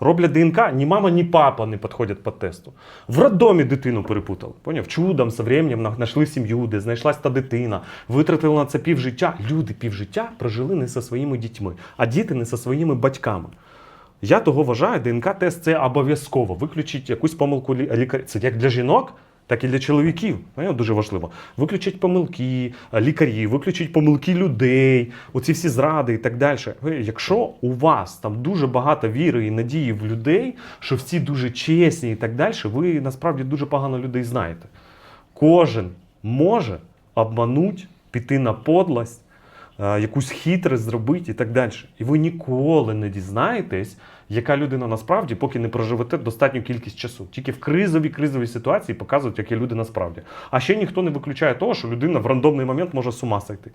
Роблять ДНК, ні мама, ні папа не підходять по тесту. В роддомі дитину перепутали. Поняв? Чудом, з временем знайшли сім'ю, де знайшлась та дитина, витратили на це півжиття. Люди півжиття прожили не зі своїми дітьми, а діти не зі своїми батьками. Я того вважаю, ДНК-тест це обов'язково. Виключить якусь помилку лі- лікаря. Це як для жінок, так і для чоловіків. Дуже важливо. Виключить помилки лікарі, виключить помилки людей, оці всі зради і так далі. Якщо у вас там дуже багато віри і надії в людей, що всі дуже чесні і так далі, ви насправді дуже погано людей знаєте. Кожен може обманути, піти на подлость, е, якусь хитрість зробити і так далі. І ви ніколи не дізнаєтесь, яка людина насправді, поки не проживете достатню кількість часу. Тільки в кризовій кризовій ситуації показують, які люди насправді. А ще ніхто не виключає того, що людина в рандомний момент може з ума сойти.